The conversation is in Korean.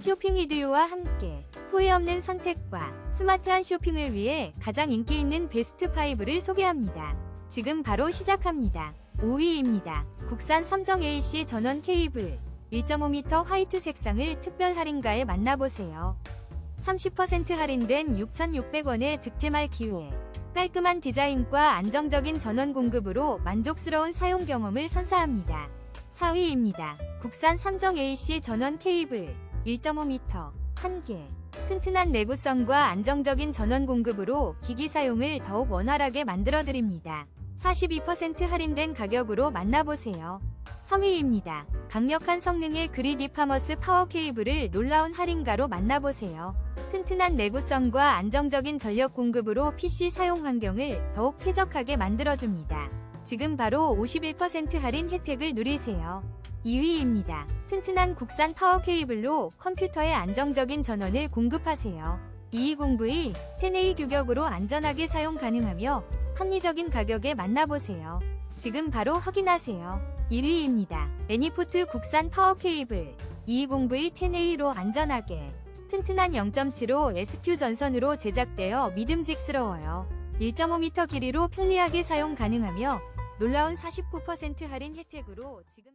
쇼핑 이디오와 함께 후회 없는 선택과 스마트한 쇼핑을 위해 가장 인기 있는 베스트 5를 소개합니다. 지금 바로 시작합니다. 5위입니다. 국산 삼성 AC 전원 케이블 1.5m 화이트 색상을 특별 할인가에 만나보세요. 30% 할인된 6,600원의 득템할 기회. 깔끔한 디자인과 안정적인 전원 공급으로 만족스러운 사용 경험을 선사합니다. 4위입니다. 국산 삼성 AC 전원 케이블 1.5m 1개. 튼튼한 내구성과 안정적인 전원 공급으로 기기 사용을 더욱 원활하게 만들어드립니다. 42% 할인된 가격으로 만나보세요. 3위입니다. 강력한 성능의 그리디 파머스 파워 케이블을 놀라운 할인가로 만나보세요. 튼튼한 내구성과 안정적인 전력 공급으로 PC 사용 환경을 더욱 쾌적하게 만들어줍니다. 지금 바로 51% 할인 혜택을 누리세요. 2위입니다. 튼튼한 국산 파워 케이블로 컴퓨터에 안정적인 전원을 공급하세요. 2209V 10A 규격으로 안전하게 사용 가능하며 합리적인 가격에 만나보세요. 지금 바로 확인하세요. 1위입니다. 애니포트 국산 파워 케이블 220V 10A로 안전하게 튼튼한 0.75 SQ 전선으로 제작되어 믿음직스러워요. 1.5m 길이로 편리하게 사용 가능하며 놀라운 49% 할인 혜택으로 지금